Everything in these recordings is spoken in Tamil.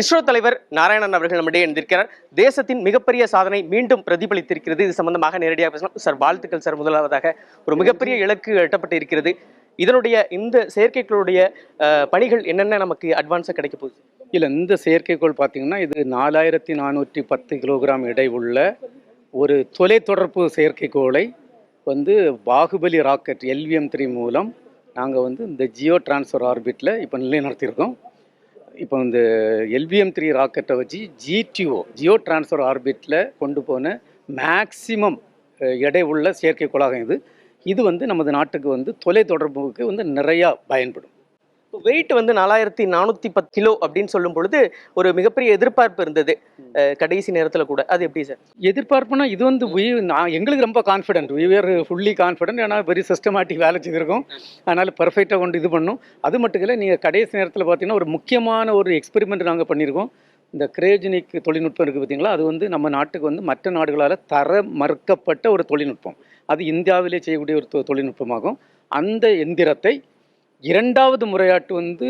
இஸ்ரோ தலைவர் நாராயணன் அவர்கள் நம்மிடையே எழுந்திருக்கிறார் தேசத்தின் மிகப்பெரிய சாதனை மீண்டும் பிரதிபலித்திருக்கிறது. இது சம்பந்தமாக நேரடியாக பேசலாம். சார் வாழ்த்துக்கள் சார் முதலாவதாக. ஒரு மிகப்பெரிய இலக்கு எட்டப்பட்டு இருக்கிறது. இதனுடைய இந்த செயற்கைகளுடைய பணிகள் என்னென்ன நமக்கு அட்வான்ஸாக கிடைக்க போகுது? இல்லை இந்த செயற்கைக்கோள் பார்த்தீங்கன்னா இது நாலாயிரத்தி நானூற்றி பத்து கிலோகிராம் எடை உள்ள ஒரு தொலைத்தொடர்பு செயற்கைக்கோளை வந்து பாகுபலி ராக்கெட் எல்விஎம் த்ரீ மூலம் நாங்கள் வந்து இந்த ஜியோ டிரான்ஸ்ஃபர் ஆர்பிட்டில் இப்போ நிலைநிறுத்தியிருக்கோம். இப்போ இந்த எல்விஎம் த்ரீ ராக்கெட்டை வச்சு ஜிடிஓ ஜியோ டிரான்ஸ்ஃபர் ஆர்பிட்டில் கொண்டு போன மேக்சிமம் எடை உள்ள செயற்கைக்கோளாகும் இது. இது வந்து நமது நாட்டுக்கு வந்து தொலைத்தொடர்புக்கு வந்து நிறையா பயன்படும். வெயிட் வந்து நாலாயிரத்தி நானூற்றி பத்து கிலோ அப்படின்னு சொல்லும் பொழுது ஒரு மிகப்பெரிய எதிர்பார்ப்பு இருந்தது. கடைசி நேரத்தில் கூட. அது எப்படி சார்? எதிர்பார்ப்புனா இது வந்து நான் எங்களுக்கு ரொம்ப கான்ஃபிடென்ட் were ஃபுல்லி கான்ஃபிடென்ட் ஏன்னா வெரி சிஸ்டமேட்டிக் வேலை செய்திருக்கோம். அதனால் பர்ஃபெக்டாக கொண்டு இது பண்ணும். அது மட்டும் இல்லை நீங்கள் கடைசி நேரத்தில் பார்த்தீங்கன்னா ஒரு முக்கியமான ஒரு எக்ஸ்பெரிமெண்ட் நாங்கள் பண்ணியிருக்கோம். இந்த கிரேஜனிக் தொழில்நுட்பம் இருக்குது பார்த்தீங்களா அது வந்து நம்ம நாட்டுக்கு வந்து மற்ற நாடுகளால் தர மறுக்கப்பட்ட ஒரு தொழில்நுட்பம். அது இந்தியாவிலே செய்யக்கூடிய ஒரு தொழில்நுட்பமாகும். அந்த எந்திரத்தை இரண்டாவது முறையாட்டு வந்து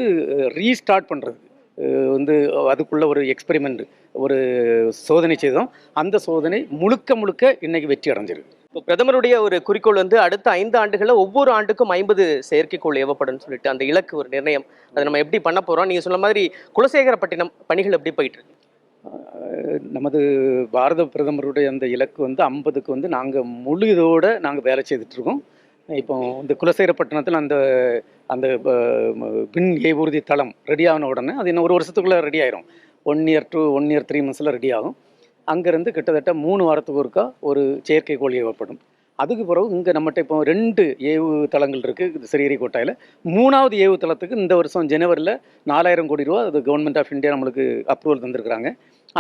ரீஸ்டார்ட் பண்ணுறது வந்து அதுக்குள்ள ஒரு எக்ஸ்பெரிமெண்ட் ஒரு சோதனை செய்தோம். அந்த சோதனை முழுக்க முழுக்க இன்னைக்கு வெற்றி அடைஞ்சிருக்கு. இப்போ பிரதமருடைய ஒரு குறிக்கோள் வந்து அடுத்த ஐந்து ஆண்டுகளில் ஒவ்வொரு ஆண்டுக்கும் ஐம்பது செயற்கைக்கோள் ஏவப்படும் சொல்லிட்டு அந்த இலக்கு ஒரு நிர்ணயம் அதை நம்ம எப்படி பண்ண போறோம்? நீங்க சொன்ன மாதிரி குலசேகரப்பட்டினம் பணிகள் எப்படி போயிட்டு இருக்கு? நமது பாரத பிரதமருடைய அந்த இலக்கு வந்து ஐம்பதுக்கு வந்து நாங்கள் முழு இதோட நாங்கள் வேலை செய்துட்டு இருக்கோம். இப்போ இந்த குலசேகரப்பட்டினத்தில் அந்த அந்த பின் ஏவூர்தி தளம் ரெடி ஆன உடனே அது இன்னும் ஒரு வருஷத்துக்குள்ளே ரெடி ஆயிரும். One year two one year three மந்த்ஸில் ready ஆகும். அங்கேருந்து கிட்டத்தட்ட மூணு வாரத்துக்கு ஒருக்கா ஒரு செயற்கைக்கோள் ஏவப்படும். அதுக்கு பிறகு இங்கே நம்மகிட்ட இப்போ ரெண்டு ஏவு தளங்கள் இருக்குது சிறியரிக்கோட்டையில் மூணாவது ஏவு தளத்துக்கு இந்த வருஷம் ஜனவரியில் நாலாயிரம் கோடி ரூபா அது கவர்மெண்ட் ஆஃப் இந்தியா நம்மளுக்கு அப்ரூவல் தந்திருக்கிறாங்க.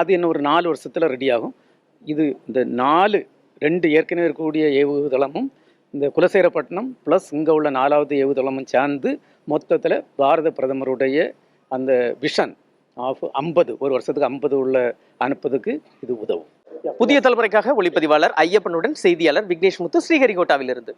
அது இன்னும் ஒரு நாலு வருஷத்தில் ரெடி ஆகும். இது இந்த நாலு ரெண்டு ஏற்கனவே இருக்கக்கூடிய ஏவு தளமும் இந்த குலசேரப்பட்டினம் ப்ளஸ் இங்கே உள்ள நாலாவது ஏவுதளமும் சேர்ந்து மொத்தத்தில் பாரத பிரதமருடைய அந்த விஷன் ஆஃப் ஐம்பது ஒரு வருஷத்துக்கு ஐம்பது உள்ள அனுப்புறதுக்கு இது உதவும். புதிய தலைமுறைக்காக ஒளிப்பதிவாளர் ஐயப்பனுடன் செய்தியாளர் விக்னேஷ் முத்து ஸ்ரீஹரிகோட்டாவிலிருந்து.